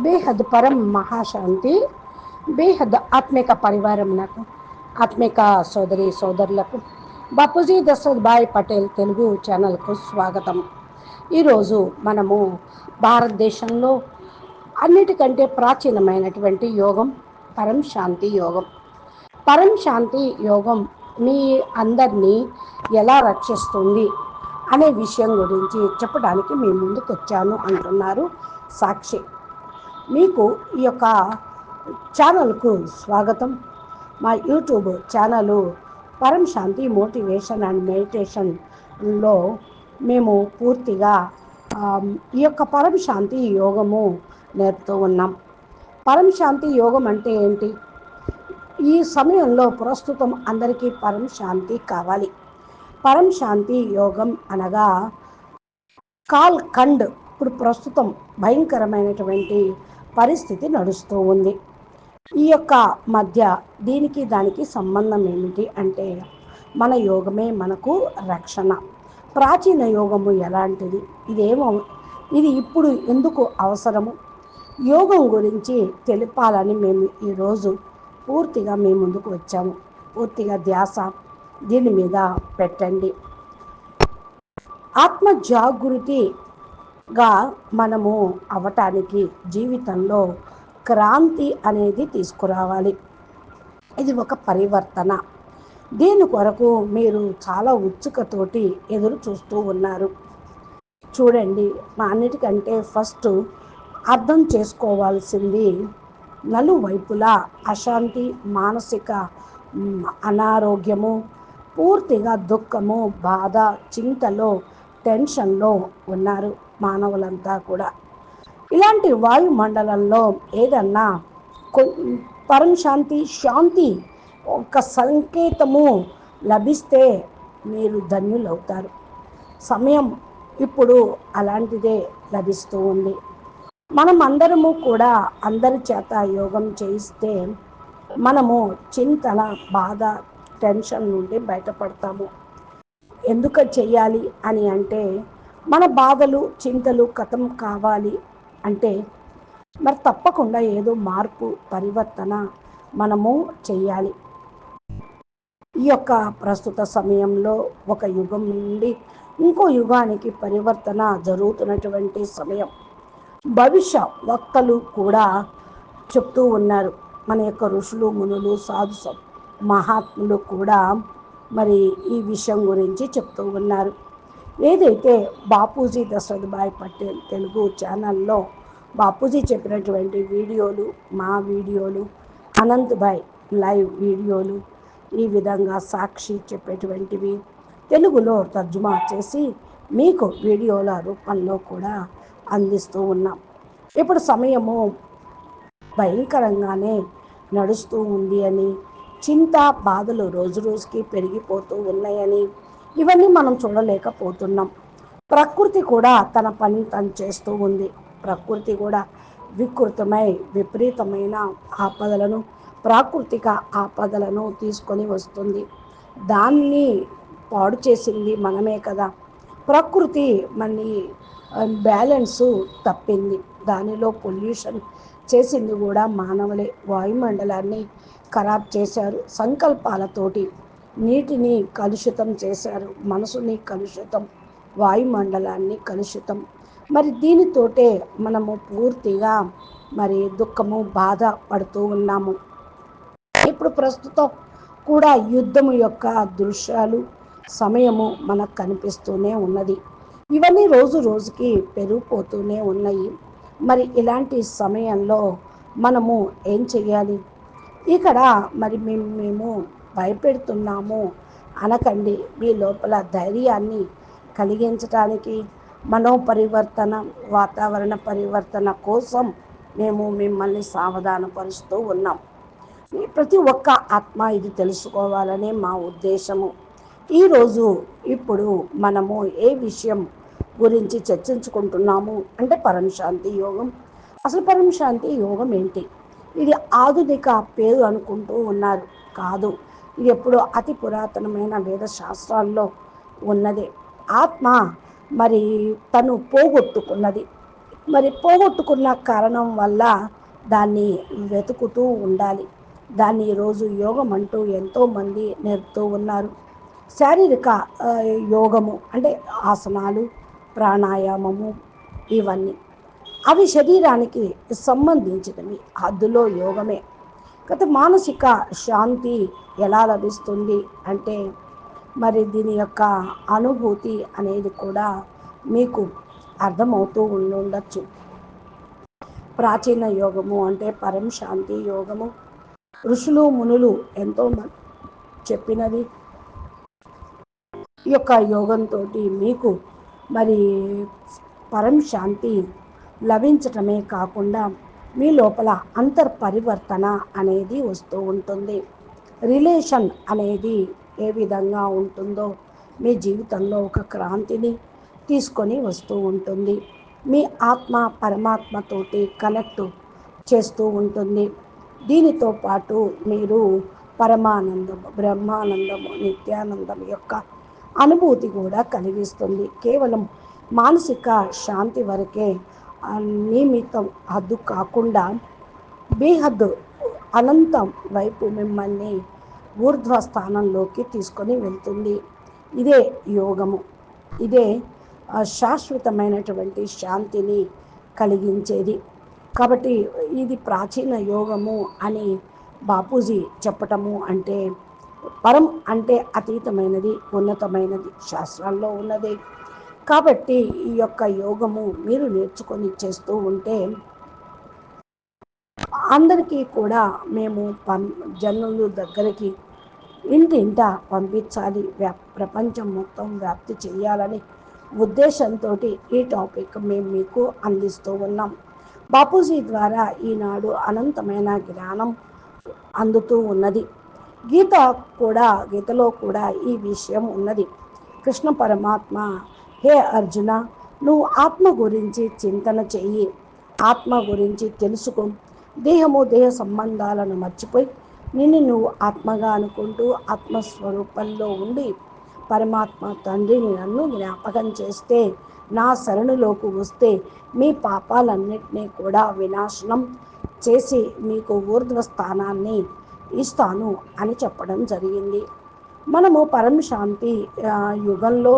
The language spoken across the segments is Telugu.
బేహద్ పరం మహాశాంతి బేహద్ ఆత్మిక పరివారమునకు ఆత్మిక సోదరి సోదరులకు బాపూజీ దశరథ్ భాయ్ పటేల్ తెలుగు ఛానల్కు స్వాగతం. ఈరోజు మనము భారతదేశంలో అన్నిటికంటే ప్రాచీనమైనటువంటి యోగం పరం శాంతి యోగం. పరం శాంతి యోగం మీ అందరినీ ఎలా రక్షిస్తుంది అనే విషయం గురించి చెప్పడానికి మీ ముందుకు వచ్చాను అంటున్నారు సాక్షి. మీకు ఈ యొక్క ఛానల్కు స్వాగతం. మా యూట్యూబ్ ఛానల్ పరం శాంతి మోటివేషన్ అండ్ మెడిటేషన్లో మేము పూర్తిగా ఈ యొక్క పరం శాంతి యోగము నేర్పుతూ ఉన్నాం. పరం శాంతి యోగం అంటే ఏంటి? ఈ సమయంలో ప్రస్తుతం అందరికీ పరం శాంతి కావాలి. పరం శాంతి యోగం అనగా కాల్ ఖండ్ ఇప్పుడు ప్రస్తుతం భయంకరమైనటువంటి పరిస్థితి నడుస్తూ ఉంది. ఈ యొక్క మధ్య దీనికి దానికి సంబంధం ఏమిటి అంటే మన యోగమే మనకు రక్షణ. ప్రాచీన యోగము ఎలాంటిది? ఇదేమో ఇది ఇప్పుడు ఎందుకు అవసరము? యోగం గురించి తెలిపాలని మేము ఈరోజు పూర్తిగా మీ ముందుకు వచ్చాము. పూర్తిగా ధ్యాస దీని మీద పెట్టండి. ఆత్మ గా మనము అవటానికి జీవితంలో క్రాంతి అనేది తీసుకురావాలి. ఇది ఒక పరివర్తన. దీని కొరకు మీరు చాలా ఉత్సుకతోటి ఎదురు చూస్తూ ఉన్నారు. చూడండి మా అన్నిటికంటే ఫస్ట్ అర్థం చేసుకోవాల్సింది నలువైపులా అశాంతి మానసిక అనారోగ్యము పూర్తిగా దుఃఖము బాధ చింతలో టెన్షన్లో ఉన్నారు. మానవులంతా కూడా. ఇలాంటి వాయుమండలంలో ఏదన్నా పరం శాంతి శాంతి ఒక సంకేతము లభిస్తే మీరు ధన్యులవుతారు. సమయం ఇప్పుడు అలాంటిదే లభిస్తూ ఉంది. మనం అందరము కూడా అందరి చేత యోగం చేయిస్తే మనము చింతన బాధ టెన్షన్ నుండి బయటపడతాము. ఎందుకు చెయ్యాలి అని అంటే మన బాధలు చింతలు కథం కావాలి అంటే మరి తప్పకుండా ఏదో మార్పు పరివర్తన మనము చేయాలి ఈ యొక్క ప్రస్తుత సమయంలో ఒక యుగం నుండి ఇంకో యుగానికి పరివర్తన జరుగుతున్నటువంటి సమయం. భవిష్య వక్తలు కూడా చెప్తూ ఉన్నారు. మన యొక్క ఋషులు మునులు సాధు మహాత్ములు కూడా మరి ఈ విషయం గురించి చెప్తూ ఉన్నారు. ఏదైతే బాపూజీ దశరథ్ భాయ్ పటేల్ తెలుగు ఛానల్లో బాపూజీ చెప్పినటువంటి వీడియోలు మా వీడియోలు అనంత్ భాయ్ లైవ్ వీడియోలు ఈ విధంగా సాక్షి చెప్పేటువంటివి తెలుగులో తర్జుమా చేసి మీకు వీడియోల రూపంలో కూడా అందిస్తూ ఉన్నాం. ఇప్పుడు సమయము భయంకరంగానే నడుస్తూ ఉంది అని చింత బాధలు రోజు రోజుకి పెరిగిపోతూ ఉన్నాయని ఇవన్నీ మనం చూడలేకపోతున్నాం. ప్రకృతి కూడా తన పని తను చేస్తూ ఉంది. ప్రకృతి కూడా వికృతమై విపరీతమైన ఆపదలను ప్రాకృతిక ఆపదలను తీసుకొని వస్తుంది. దాన్ని పాడు చేసింది మనమే కదా. ప్రకృతి మన బ్యాలెన్సు తప్పింది. దానిలో పొల్యూషన్ చేసింది కూడా మానవులే. వాయుమండలాన్ని ఖరాబ్ చేశారు సంకల్పాలతోటి. నీటిని కలుషితం చేశారు మనసుని కలుషితం వాయుమండలాన్ని కలుషితం. మరి దీనితోటే మనము పూర్తిగా మరి దుఃఖము బాధ పడుతూ ఉన్నాము. ఇప్పుడు ప్రస్తుతం కూడా యుద్ధము యొక్క దృశ్యాలు సమయము మనకు కనిపిస్తూనే ఉన్నది. ఇవన్నీ రోజు రోజుకి పెరిగిపోతూనే ఉన్నాయి. మరి ఇలాంటి సమయంలో మనము ఏం చేయాలి? ఇక్కడ మరి మేము మేము భయపెడుతున్నాము అనకండి. మీ లోపల ధైర్యాన్ని కలిగించడానికి మనోపరివర్తన వాతావరణ పరివర్తన కోసం మేము మిమ్మల్ని సావధానపరుస్తూ ఉన్నాం. ప్రతి ఒక్క ఆత్మ ఇది తెలుసుకోవాలనే మా ఉద్దేశము. ఈరోజు ఇప్పుడు మనము ఏ విషయం గురించి చర్చించుకుంటున్నాము అంటే పరమశాంతి యోగం. అసలు పరమశాంతి యోగం ఏంటి? ఇది ఆధునిక పేరు అనుకుంటూ ఉన్నారు. కాదు. ఇది ఎప్పుడో అతి పురాతనమైన వేద శాస్త్రాల్లో ఉన్నదే. ఆత్మ మరి తను పోగొట్టుకున్నది. మరి పోగొట్టుకున్న కారణం వల్ల దాన్ని వెతుకుతూ ఉండాలి. దాన్ని ఈరోజు యోగం అంటూ ఎంతోమంది నేర్పుతూ ఉన్నారు. శారీరక యోగము అంటే ఆసనాలు ప్రాణాయామము ఇవన్నీ. అవి శరీరానికి సంబంధించినవి. హద్దులో యోగమే. గత మానసిక శాంతి ఎలా లభిస్తుంది అంటే మరి దీని యొక్క అనుభూతి అనేది కూడా మీకు అర్థమవుతూ ఉండొచ్చు ప్రాచీన యోగము అంటే పరం శాంతి యోగము. ఋషులు మునులు ఎంతో చెప్పినది. ఈ యొక్క యోగంతో మీకు మరి పరం శాంతి లభించటమే కాకుండా మీ లోపల అంతర్పరివర్తన అనేది వస్తూ ఉంటుంది. రిలేషన్ అనేది ఏ విధంగా ఉంటుందో మీ జీవితంలో ఒక క్రాంతిని తీసుకొని వస్తూ ఉంటుంది. మీ ఆత్మ పరమాత్మతోటి కనెక్ట్ చేస్తూ ఉంటుంది. దీనితో పాటు మీరు పరమానందం బ్రహ్మానందము నిత్యానందం యొక్క అనుభూతి కూడా కలిగిస్తుంది. కేవలం మానసిక శాంతి వరకే నియమితం హద్దు కాకుండా బేహద్దు అనంతం వైపు మిమ్మల్ని ఊర్ధ్వ స్థానంలోకి తీసుకొని వెళ్తుంది. ఇదే యోగము. ఇదే శాశ్వతమైనటువంటి శాంతిని కలిగించేది. కాబట్టి ఇది ప్రాచీన యోగము అని బాపూజీ చెప్పటము అంటే పరం అంటే అతీతమైనది ఉన్నతమైనది శాస్త్రాల్లో ఉన్నది. కాబట్టి ఈ యొక్క యోగము మీరు నేర్చుకొని చేస్తూ ఉంటే అందరికీ కూడా మేము పం జనులు దగ్గరికి ఇంటింట పంపించాలి. వ్యా ప్రపంచం మొత్తం వ్యాప్తి చేయాలని ఉద్దేశంతో ఈ టాపిక్ మేము మీకు అందిస్తూ ఉన్నాం. బాపూజీ ద్వారా ఈనాడు అనంతమైన జ్ఞానం అందుతూ ఉన్నది. గీత కూడా గీతలో కూడా ఈ విషయం ఉన్నది. కృష్ణ పరమాత్మ హే అర్జున నువ్వు ఆత్మ గురించి చింతన చెయ్యి. ఆత్మ గురించి తెలుసుకో. దేహము దేహ సంబంధాలను మర్చిపోయి నిన్ను నువ్వు ఆత్మగా అనుకుంటూ ఆత్మస్వరూపంలో ఉండి పరమాత్మ తండ్రిని నన్ను జ్ఞాపకం చేస్తే నా శరణులోకి వస్తే మీ పాపాలన్నింటినీ కూడా వినాశనం చేసి మీకు ఊర్ధ్వ స్థానాన్ని ఇస్తాను అని చెప్పడం జరిగింది. మనము పరమశాంతి యుగంలో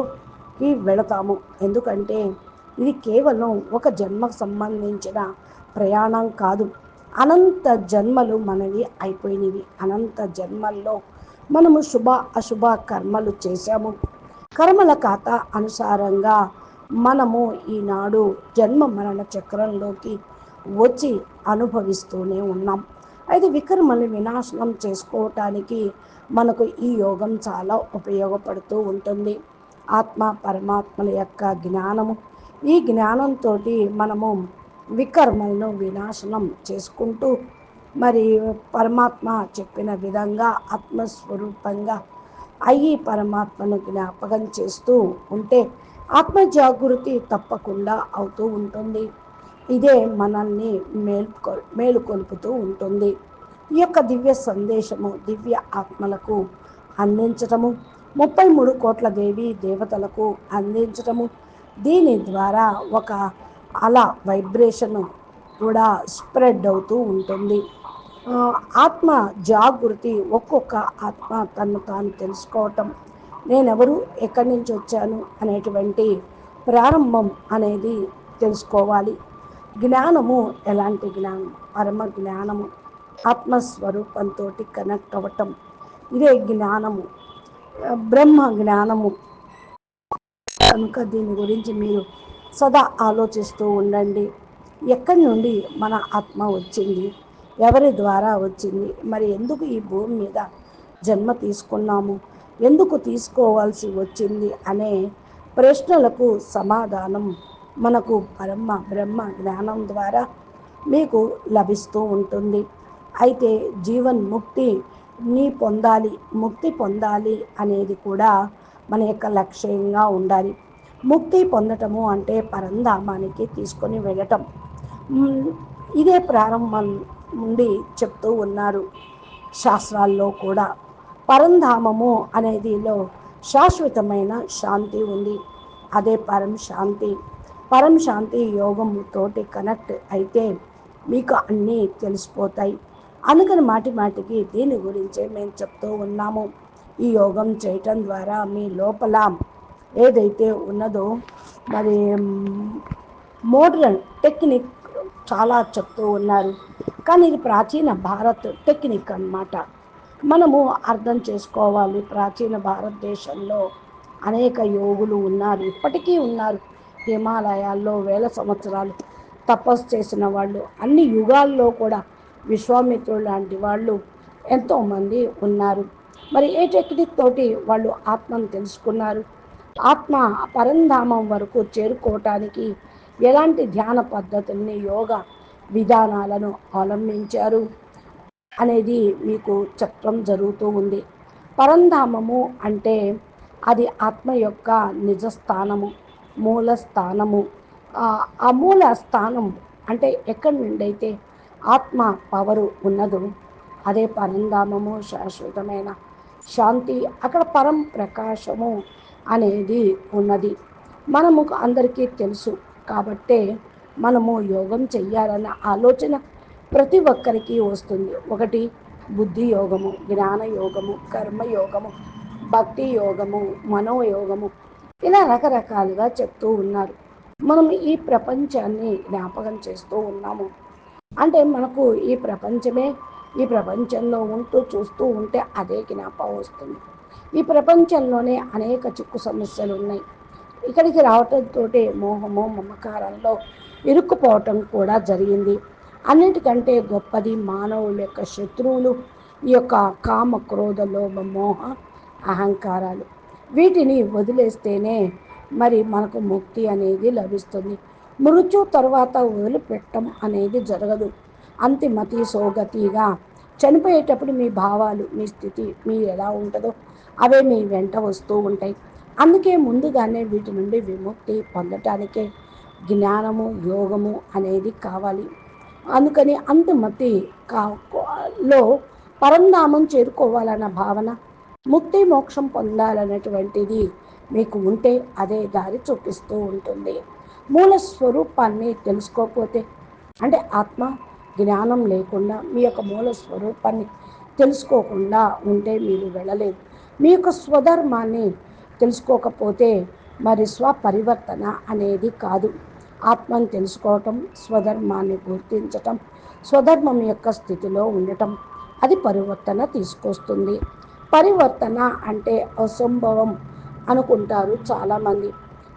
కి వెళతాము. ఎందుకంటే ఇది కేవలం ఒక జన్మకు సంబంధించిన ప్రయాణం కాదు. అనంత జన్మలు మనవి అయిపోయినవి. అనంత జన్మల్లో మనము శుభ అశుభ కర్మలు చేశాము. కర్మల ఖాత అనుసారంగా మనము ఈనాడు జన్మ మరణ చక్రంలోకి వచ్చి అనుభవిస్తూనే ఉన్నాం. అయితే వికర్మల్ని వినాశనం చేసుకోవటానికి మనకు ఈ యోగం చాలా ఉపయోగపడుతూ ఉంటుంది. ఆత్మ పరమాత్మల యొక్క జ్ఞానము. ఈ జ్ఞానంతో మనము వికర్మలను వినాశనం చేసుకుంటూ మరి పరమాత్మ చెప్పిన విధంగా ఆత్మస్వరూపంగా అయ్యి పరమాత్మను జ్ఞాపకం చేస్తూ ఉంటే ఆత్మ జాగృతి తప్పకుండా అవుతూ ఉంటుంది. ఇదే మనల్ని మేల్కొ మేలుకొల్పుతూ ఉంటుంది. ఈ యొక్క దివ్య సందేశము దివ్య ఆత్మలకు అందించటము. ముప్పై మూడు కోట్ల దేవి దేవతలకు అందించటము. దీని ద్వారా ఒక అల వైబ్రేషన్ కూడా స్ప్రెడ్ అవుతూ ఉంటుంది. ఆత్మ జాగృతి ఒక్కొక్క ఆత్మ తను తాను తెలుసుకోవటం. నేనెవరు ఎక్కడి నుంచి వచ్చాను అనేటువంటి ప్రారంభం అనేది తెలుసుకోవాలి. జ్ఞానము ఎలాంటి జ్ఞానం? పరమ జ్ఞానము ఆత్మస్వరూపంతో కనెక్ట్ అవ్వటం. ఇదే జ్ఞానము. బ్రహ్మ జ్ఞానము. కనుక దీని గురించి మీరు సదా ఆలోచిస్తూ ఉండండి. ఎక్కడి నుండి మన ఆత్మ వచ్చింది? ఎవరి ద్వారా వచ్చింది? మరి ఎందుకు ఈ భూమి మీద జన్మ తీసుకున్నాము? ఎందుకు తీసుకోవాల్సి వచ్చింది? అనే ప్రశ్నలకు సమాధానం మనకు పరమ బ్రహ్మ జ్ఞానం ద్వారా మీకు లభిస్తూ ఉంటుంది. అయితే జీవన్ ముక్తి నీ పొందాలి ముక్తి పొందాలి అనేది కూడా మన యొక్క లక్ష్యంగా ఉండాలి. ముక్తి పొందటము అంటే పరంధామానికి తీసుకొని వెళ్ళటం. ఇదే ప్రారంభం నుండి చెప్తూ ఉన్నారు శాస్త్రాల్లో కూడా. పరంధామము అనేదిలో శాశ్వతమైన శాంతి ఉంది. అదే పరం శాంతి. పరం శాంతి యోగం తోటి కనెక్ట్ అయితే మీకు అన్నీ తెలిసిపోతాయి. అందుకని మాటి మాటికి దీని గురించే మేము చెప్తూ ఉన్నాము. ఈ యోగం చేయటం ద్వారా మీ లోపల ఏదైతే ఉన్నదో మరి మోడ్రన్ టెక్నిక్ చాలా చెప్తూ ఉన్నారు. కానీ ఇది ప్రాచీన భారత్ టెక్నిక్ అన్నమాట. మనము అర్థం చేసుకోవాలి. ప్రాచీన భారతదేశంలో అనేక యోగులు ఉన్నారు. ఇప్పటికీ ఉన్నారు. హిమాలయాల్లో వేల సంవత్సరాలు తపస్సు చేసిన వాళ్ళు. అన్ని యుగాల్లో కూడా విశ్వామిత్రుడు లాంటి వాళ్ళు ఎంతోమంది ఉన్నారు. మరి ఏ టెక్నిక్ తోటి వాళ్ళు ఆత్మను తెలుసుకున్నారు. ఆత్మ పరంధామం వరకు చేరుకోవటానికి ఎలాంటి ధ్యాన పద్ధతుల్ని యోగ విధానాలను అవలంబించారు అనేది మీకు చెప్పడం జరుగుతూ ఉంది. పరంధామము అంటే అది ఆత్మ యొక్క నిజ స్థానము మూల స్థానము ఆ మూల స్థానం అంటే ఎక్కడి నుండి అయితే ఆత్మ పవరు ఉన్నదో అదే పరంధామము శాశ్వతమైన శాంతి అక్కడ పరం ప్రకాశము అనేది ఉన్నది. మనము అందరికీ తెలుసు కాబట్టే మనము యోగం చెయ్యాలన్న ఆలోచన ప్రతి ఒక్కరికి వస్తుంది. ఒకటి బుద్ధి యోగము జ్ఞాన యోగము కర్మయోగము భక్తి యోగము మనోయోగము. ఇలా రకరకాలుగా చెప్తూ ఉన్నారు. మనం ఈ ప్రపంచాన్ని జ్ఞాపకం చేస్తూ ఉన్నాము. అంటే మనకు ఈ ప్రపంచమే ఈ ప్రపంచంలో ఉంటూ చూస్తూ ఉంటే అదే జ్ఞాపం వస్తుంది. ఈ ప్రపంచంలోనే అనేక చిక్కు సమస్యలు ఉన్నాయి ఇక్కడికి రావటంతో మోహము మమకారంలో ఇరుక్కుపోవటం కూడా జరిగింది. అన్నిటికంటే గొప్పది మానవుల యొక్క శత్రువులు ఈ యొక్క కామ క్రోధ లోభ మోహ అహంకారాలు. వీటిని వదిలేస్తేనే మరి మనకు ముక్తి అనేది లభిస్తుంది. మృత్యు తర్వాత వదిలిపెట్టడం అనేది జరగదు. అంతిమతి సోగతిగా చనిపోయేటప్పుడు మీ భావాలు మీ స్థితి మీ ఎలా ఉంటుందో అవే మీ వెంట వస్తూ ఉంటాయి. అందుకే ముందుగానే వీటి నుండి విముక్తి పొందటానికే జ్ఞానము యోగము అనేది కావాలి. అందుకని అంతిమతి కా లో పరంధామం చేరుకోవాలన్న భావన ముక్తి మోక్షం పొందాలనేటువంటిది మీకు ఉంటే అదే దారి చూపిస్తూ ఉంటుంది. మూల స్వరూపాన్ని తెలుసుకోకపోతే అంటే ఆత్మ జ్ఞానం లేకుండా మీ యొక్క మూల స్వరూపాన్ని తెలుసుకోకుండా ఉంటే మీరు వెళ్ళలేదు మీ యొక్క స్వధర్మాన్ని తెలుసుకోకపోతే మరి స్వపరివర్తన అనేది కాదు. ఆత్మను తెలుసుకోవటం స్వధర్మాన్ని గుర్తించటం స్వధర్మం యొక్క స్థితిలో ఉండటం అది పరివర్తన తీసుకొస్తుంది. పరివర్తన అంటే అసంభవం అనుకుంటారు చాలామంది.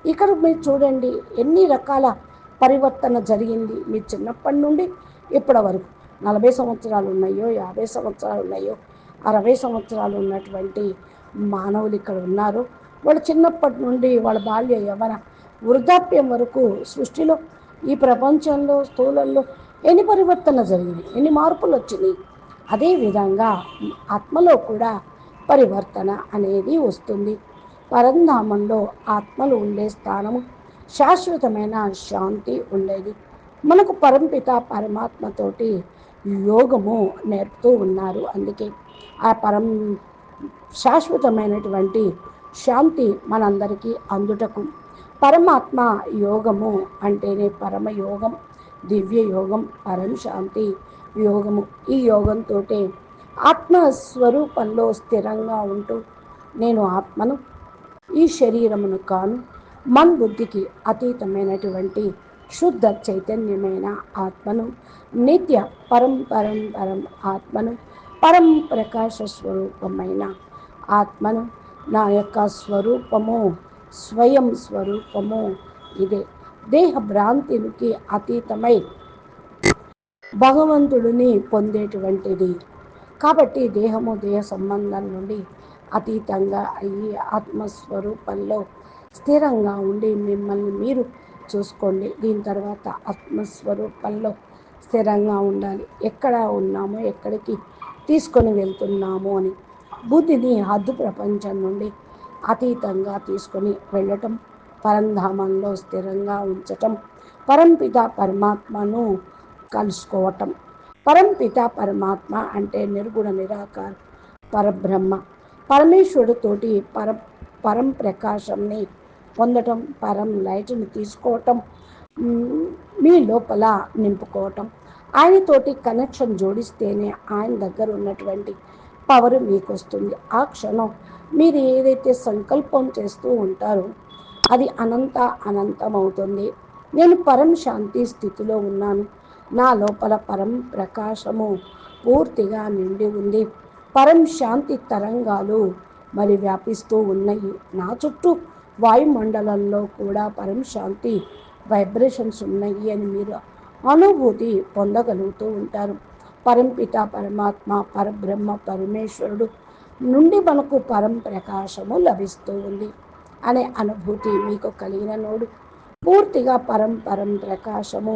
ఇక్కడ మీరు చూడండి ఎన్ని రకాల పరివర్తన జరిగింది మీ చిన్నప్పటి నుండి ఇప్పటి వరకు. నలభై సంవత్సరాలు ఉన్నాయో యాభై సంవత్సరాలు ఉన్నాయో అరవై సంవత్సరాలు ఉన్నటువంటి మానవులు ఇక్కడ ఉన్నారు. వాళ్ళు చిన్నప్పటి నుండి వాళ్ళ బాల్య యవన వృద్ధాప్యం వరకు సృష్టిలో ఈ ప్రపంచంలో స్థూలంలో ఎన్ని పరివర్తన జరిగినాయి ఎన్ని మార్పులు వచ్చినాయి. అదేవిధంగా ఆత్మలో కూడా పరివర్తన అనేది వస్తుంది. పరంధామంలో ఆత్మలు ఉండే స్థానము శాశ్వతమైన శాంతి ఉండేది. మనకు పరంపిత పరమాత్మతోటి యోగము నేర్పుతూ ఉన్నారు. అందుకే ఆ పరం శాశ్వతమైనటువంటి శాంతి మనందరికీ అందుటకు. పరమాత్మ యోగము అంటేనే పరమయోగం దివ్య యోగం పరం శాంతి యోగము. ఈ యోగంతో ఆత్మస్వరూపంలో స్థిరంగా ఉంటూ నేను ఆత్మను ఈ శరీరమును కాను మన్ బుద్ధికి అతీతమైనటువంటి శుద్ధ చైతన్యమైన ఆత్మను నిత్య పరంపరం పరం ఆత్మను పరం ప్రకాశ స్వరూపమైన ఆత్మను నా యొక్క స్వరూపము స్వయం స్వరూపము. ఇదే దేహ భ్రాంతికి అతీతమై భగవంతుడిని పొందేటువంటిది. కాబట్టి దేహము దేహ సంబంధం నుండి అతీతంగా అయ్యి ఆత్మస్వరూపంలో స్థిరంగా ఉండి మిమ్మల్ని మీరు చూసుకోండి. దీని తర్వాత ఆత్మస్వరూపంలో స్థిరంగా ఉండాలి. ఎక్కడ ఉన్నామో ఎక్కడికి తీసుకొని వెళ్తున్నాము అని బుద్ధిని హద్దు ప్రపంచం నుండి అతీతంగా తీసుకొని వెళ్ళటం పరంధామంలో స్థిరంగా ఉంచటం పరంపిత పరమాత్మను కలుసుకోవటం. పరంపిత పరమాత్మ అంటే నిర్గుణ నిరాకార పరబ్రహ్మ. పరమేశ్వరుడితోటి పర పరం ప్రకాశంని పొందటం పరం లైట్ని తీసుకోవటం మీ లోపల నింపుకోవటం. ఆయనతోటి కనెక్షన్ జోడిస్తేనే ఆయన దగ్గర ఉన్నటువంటి పవర్ మీకు వస్తుంది ఆ క్షణం మీరు ఏదైతే సంకల్పం చేస్తూ ఉంటారో అది అనంత అనంతం అవుతుంది నేను పరం శాంతి స్థితిలో ఉన్నాను. నా లోపల పరం ప్రకాశము పూర్తిగా నిండి ఉంది. పరం శాంతి తరంగాలు మరి వ్యాపిస్తూ ఉన్నాయి. నా చుట్టూ వాయుమండలంలో కూడా పరం శాంతి వైబ్రేషన్స్ ఉన్నాయి అని మీరు అనుభూతి పొందగలుగుతూ ఉంటారు. పరంపిత పరమాత్మ పరబ్రహ్మ పరమేశ్వరుడు నుండి మనకు పరం ప్రకాశము లభిస్తూ ఉంది అనే అనుభూతి మీకు కలిగిన నోడు. పూర్తిగా పరం పరం ప్రకాశము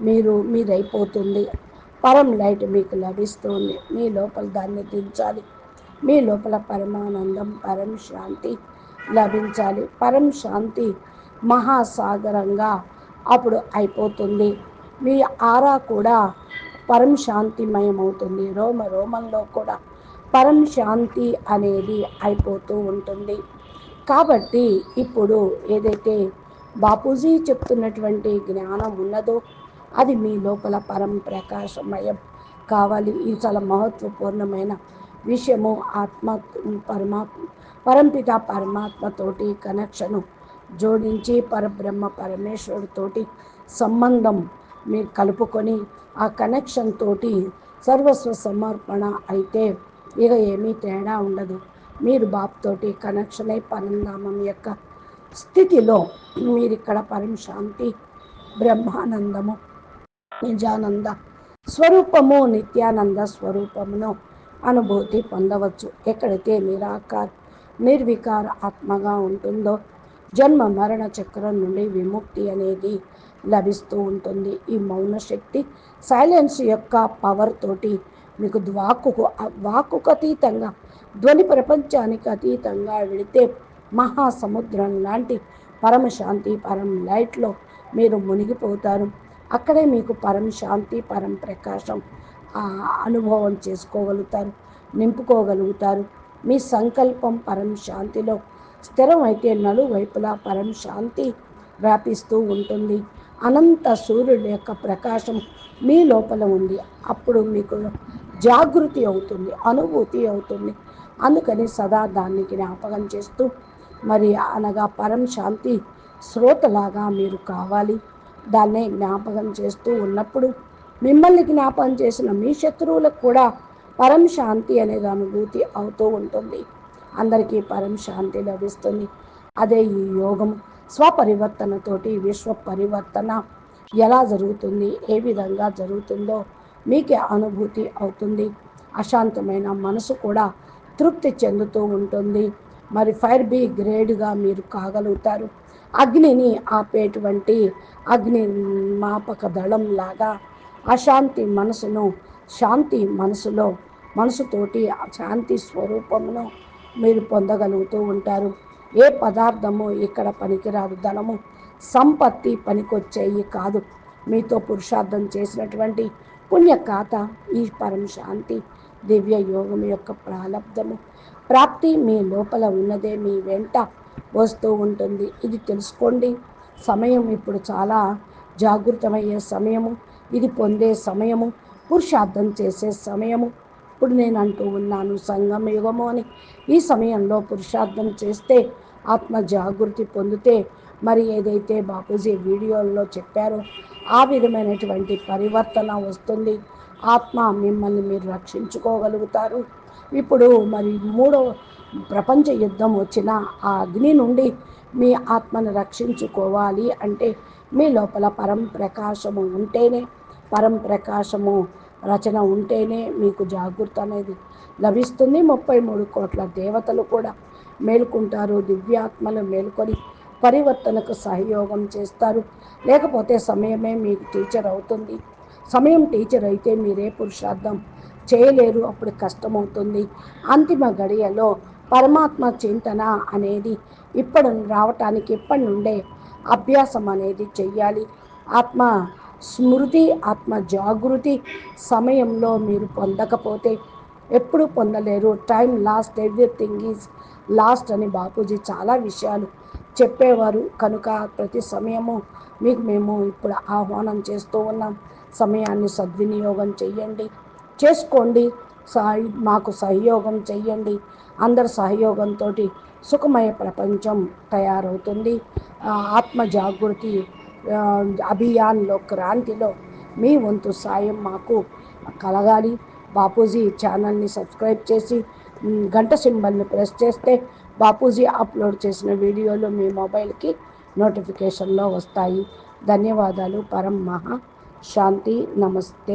మీరు మీరైపోతుంది పరం లైట్ మీకు లభిస్తుంది. మీ లోపల దాన్ని దించాలి. మీ లోపల పరమానందం పరం శాంతి లభించాలి. పరం శాంతి మహాసాగరంగా అప్పుడు అయిపోతుంది. మీ ఆరా కూడా పరం శాంతిమయమవుతుంది. రోమ రోమంలో కూడా పరం శాంతి అనేది అయిపోతూ ఉంటుంది. కాబట్టి ఇప్పుడు ఏదైతే బాపూజీ చెప్తున్నటువంటి జ్ఞానం ఉన్నదో అది మీ లోపల పరం ప్రకాశమయం కావాలి. ఇది చాలా మహత్వపూర్ణమైన విషయము ఆత్మ పరమాత్మ పరంపిత పరమాత్మతోటి కనెక్షను జోడించి పరబ్రహ్మ పరమేశ్వరుడితోటి సంబంధం మీరు కలుపుకొని ఆ కనెక్షన్ తోటి సర్వస్వ సమర్పణ అయితే ఇక ఏమీ తేడా ఉండదు. మీరు బాబుతోటి కనెక్షన్ అయి పరంధామం యొక్క స్థితిలో మీరు ఇక్కడ పరం శాంతి బ్రహ్మానందము నిజానంద స్వరూపము నిత్యానంద స్వరూపమును అనుభూతి పొందవచ్చు. ఎక్కడైతే నిరాకార్ నిర్వికార ఆత్మగా ఉంటుందో జన్మ మరణ చక్రం నుండి విముక్తి అనేది లభిస్తూ ఉంటుంది. ఈ మౌన శక్తి సైలెన్స్ యొక్క పవర్ తోటి మీకు వాకుకు వాకుకు అతీతంగా ధ్వని ప్రపంచానికి అతీతంగా వెళితే మహాసముద్రం లాంటి పరమశాంతి పరం లైట్లో మీరు మునిగిపోతారు. అక్కడే మీకు పరం శాంతి పరం ప్రకాశం అనుభవం చేసుకోగలుగుతారు నింపుకోగలుగుతారు. మీ సంకల్పం పరం శాంతిలో స్థిరమైతే నలువైపులా పరం శాంతి వ్యాపిస్తూ ఉంటుంది. అనంత సూర్యుడి యొక్క ప్రకాశం మీ లోపల ఉంది. అప్పుడు మీకు జాగృతి అవుతుంది అనుభూతి అవుతుంది. అందుకని సదా దాన్ని జ్ఞాపకం చేస్తూ మరి అనగా పరం శాంతి శ్రోతలాగా మీరు కావాలి. దాన్నే జ్ఞాపకం చేస్తూ ఉన్నప్పుడు మిమ్మల్ని జ్ఞాపకం చేసిన మీ శత్రువులకు కూడా పరం శాంతి అనేది అనుభూతి అవుతూ ఉంటుంది. అందరికీ పరం శాంతి లభిస్తుంది. అదే ఈ యోగం స్వపరివర్తనతోటి విశ్వ పరివర్తన ఎలా జరుగుతుంది ఏ విధంగా జరుగుతుందో మీకే అనుభూతి అవుతుంది. అశాంతమైన మనసు కూడా తృప్తి చెందుతూ ఉంటుంది. మరి ఫైర్ బి గ్రేడ్గా మీరు కాగలుగుతారు. అగ్నిని ఆపేటువంటి అగ్ని మాపక దళం లాగా అశాంతి మనసును శాంతి మనసులో మనసుతోటి శాంతి స్వరూపమును మీరు పొందగలుగుతూ ఉంటారు. ఏ పదార్థము ఇక్కడ పనికిరాదు. ధనము సంపత్తి పనికొచ్చేయి కాదు. మీతో పురుషార్థం చేసినటువంటి పుణ్యకాత ఈ పరం శాంతి దివ్య యోగం యొక్క ప్రాలబ్ధము. ప్రాప్తి మీ లోపల ఉన్నదే. మీ వెంట వస్తూ ఉంటుంది. ఇది తెలుసుకోండి. సమయం ఇప్పుడు చాలా జాగృతమయ్యే సమయము. ఇది పొందే సమయము. పురుషార్థం చేసే సమయము. ఇప్పుడు నేను అంటూ ఉన్నాను సంగం యుగము అని. ఈ సమయంలో పురుషార్థం చేస్తే ఆత్మ జాగృతి పొందితే మరి ఏదైతే బాపూజీ వీడియోల్లో చెప్పారో ఆ విధమైనటువంటి పరివర్తన వస్తుంది. ఆత్మ మిమ్మల్ని మీరు రక్షించుకోగలుగుతారు. ఇప్పుడు మరి మూడో ప్రపంచ యుద్ధం వచ్చిన ఆ అగ్ని నుండి మీ ఆత్మను రక్షించుకోవాలి అంటే మీ లోపల పరం ప్రకాశము ఉంటేనే పరం ప్రకాశము రచన ఉంటేనే మీకు జాగ్రత్త అనేది లభిస్తుంది. ముప్పై మూడు కోట్ల దేవతలు కూడా మేలుకుంటారు దివ్యాత్మలు మేల్కొని పరివర్తనకు సహయోగం చేస్తారు. లేకపోతే సమయమే మీకు టీచర్ అవుతుంది. సమయం టీచర్ అయితే మీరే పురుషార్థం చేయలేరు అప్పుడు కష్టమవుతుంది. అంతిమ గడియలో పరమాత్మ చింతన అనేది ఇప్పుడు రావటానికి ఇప్పటి నుండే అభ్యాసం అనేది చెయ్యాలి. ఆత్మ స్మృతి ఆత్మ జాగృతి సమయంలో మీరు పొందకపోతే ఎప్పుడు పొందలేరు. Time lost everything is lost అని బాపూజీ చాలా విషయాలు చెప్పేవారు. కనుక ప్రతి సమయము మీకు మేము ఇప్పుడు ఆహ్వానం చేస్తూ ఉన్నాం. సమయాన్ని సద్వినియోగం చేయండి చేసుకోండి. సహ మాకు సహయోగం చెయ్యండి. అందరి సహయోగంతో సుఖమయ ప్రపంచం తయారవుతుంది. ఆత్మ జాగృతి అభియాన్లో క్రాంతిలో మీ వంతు సాయం మాకు కలగాలి. బాపూజీ ఛానల్ని సబ్స్క్రైబ్ చేసి గంట సింబల్ని ప్రెస్ చేస్తే బాపూజీ అప్లోడ్ చేసిన వీడియోలు మీ మొబైల్కి నోటిఫికేషన్లో వస్తాయి. ధన్యవాదాలు. పరం మహా శాంతి. నమస్తే.